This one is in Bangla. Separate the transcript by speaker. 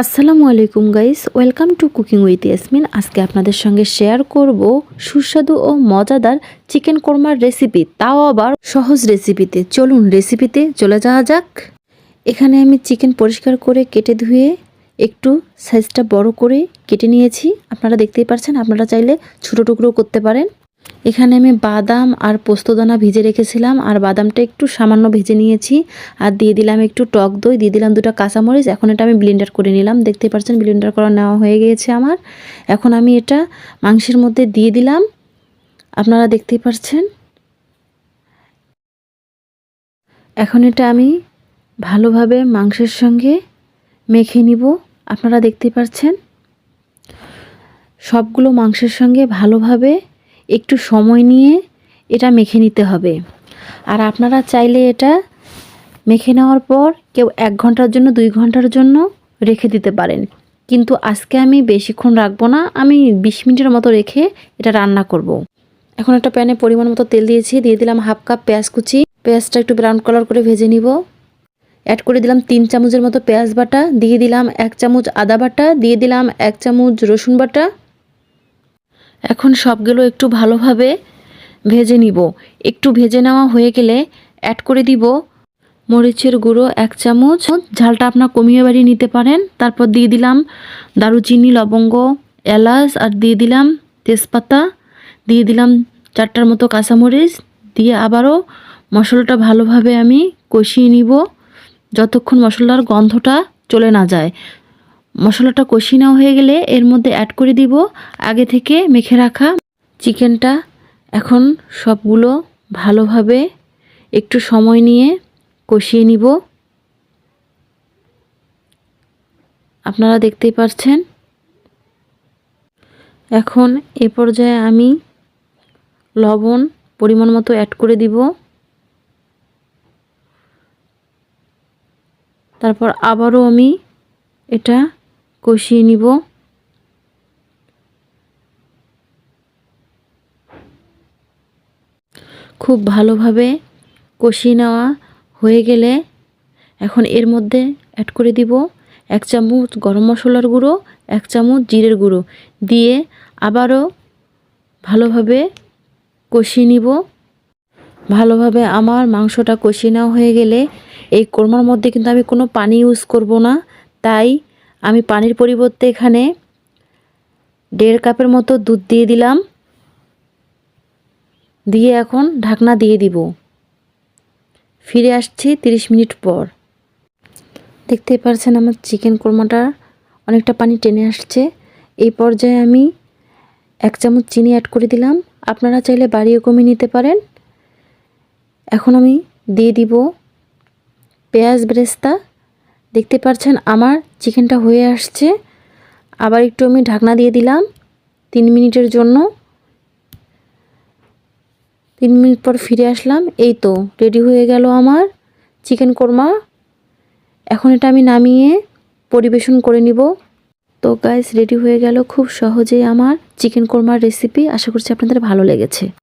Speaker 1: আসসালামু আলাইকুম guys, welcome to cooking with Yasmin. আজকে আপনাদের সঙ্গে শেয়ার করব সুস্বাদু ও মজাদার চিকেন কোরমার রেসিপি, তাও আবার সহজ রেসিপিতে। চলুন রেসিপিতে চলে যাওয়া যাক। এখানে আমি চিকেন পরিষ্কার করে কেটে ধুয়ে একটু সাইজটা বড় করে কেটে নিয়েছি। আপনারা দেখতেই পাচ্ছেন আপনারা চাইলে ছোটো টুকরো করতে পারেন। এখানে আমি বাদাম আর পোস্তদানা ভিজে রেখেছিলাম, আর বাদামটা একটু সামান্য ভেজে নিয়েছি। আর দিয়ে দিলাম একটু টক দই, দিয়ে দিলাম দুটো কাঁচামরিচ। এখন এটা আমি ব্লেন্ডার করে নিলাম। দেখতে পাচ্ছেন ব্লেন্ডার করা নেওয়া হয়ে গিয়েছে আমার। এখন আমি এটা মাংসের মধ্যে দিয়ে দিলাম। আপনারা দেখতেই পাচ্ছেন। এখন এটা আমি ভালোভাবে মাংসের সঙ্গে মেখে নিব। আপনারা দেখতেই পাচ্ছেন। সবগুলো মাংসের সঙ্গে ভালোভাবে একটু সময় নিয়ে এটা মেখে নিতে হবে। আর আপনারা চাইলে এটা মেখে নেওয়ার পর কেউ এক ঘণ্টার জন্য, দুই ঘণ্টার জন্য রেখে দিতে পারেন। কিন্তু আজকে আমি বেশিক্ষণ রাখব না, আমি বিশ মিনিটের মতো রেখে এটা রান্না করব। এখন একটা প্যানে পরিমাণ মতো তেল দিয়েছি, দিয়ে দিলাম হাফ কাপ পেঁয়াজ কুচি। পেঁয়াজটা একটু ব্রাউন কালার করে ভেজে নিব। অ্যাড করে দিলাম তিন চামচের মতো পেঁয়াজ বাটা, দিয়ে দিলাম এক চামচ আদা বাটা, দিয়ে দিলাম এক চামচ রসুন বাটা। এখন সবগুলো একটু ভালোভাবে ভেজে নিব। একটু ভেজে নেওয়া হয়ে গেলে অ্যাড করে দিব মরিচের গুঁড়ো এক চামচ। ঝালটা আপনার কমিয়ে বাড়িয়ে নিতে পারেন। তারপর দিয়ে দিলাম দারুচিনি, লবঙ্গ, এলাচ আর দিয়ে দিলাম তেজপাতা। দিয়ে দিলাম চারটার মতো কাঁচামরিচ। দিয়ে আবারও মশলাটা ভালোভাবে আমি কষিয়ে নিব। যতক্ষণ মশলার গন্ধটা চলে না যায়। মশলাটা কষিয়ে নেওয়া হয়ে গেলে এর মধ্যে অ্যাড করে দিব আগে থেকে মেখে রাখা চিকেনটা। এখন সবগুলো ভালোভাবে একটু সময় নিয়ে কষিয়ে নিব। আপনারা দেখতেই পাচ্ছেন এখন এ পর্যায়ে আমি লবণ পরিমাণ মতো অ্যাড করে দিব। তারপর আবারও আমি এটা কষিয়ে নিব। খুব ভালোভাবে কষিয়ে নেওয়া হয়ে গেলে এখন এর মধ্যে অ্যাড করে দিব এক চামচ গরম মশলার গুঁড়ো, এক চামচ জিরের গুঁড়ো দিয়ে আবারও ভালোভাবে কষিয়ে নিব। ভালোভাবে আমার মাংসটা কষিয়ে নেওয়া হয়ে গেলে এই কোরমার মধ্যে কিন্তু আমি কোনো পানি ইউজ করব না, তাই আমি পানির পরিবর্তে এখানে দেড় কাপের মতো দুধ দিয়ে দিলাম। দিয়ে এখন ঢাকনা দিয়ে দিব। ফিরে আসছি 30 মিনিট পর। দেখতেই পারছেন আমার চিকেন কোরমাটা অনেকটা পানি টেনে আসছে। এই পর্যায়ে আমি এক চামচ চিনি অ্যাড করে দিলাম। আপনারা চাইলে বাড়িয়ে কমিয়ে নিতে পারেন। এখন আমি দিয়ে দিব পেঁয়াজ ব্রেস্তা। দেখতে পাচ্ছেন আমার চিকেনটা হয়ে আসছে। আবার একটু আমি ঢাকনা দিয়ে দিলাম তিন মিনিটের জন্য। তিন মিনিট পর ফিরে আসলাম। এই তো, রেডি হয়ে গেল আমার চিকেন কোরমা। এখন এটা আমি নামিয়ে পরিবেশন করে নিব। তো গাইস রেডি হয়ে গেল খুব সহজেই আমার চিকেন কোরমার রেসিপি আশা করছি আপনাদের ভালো লেগেছে।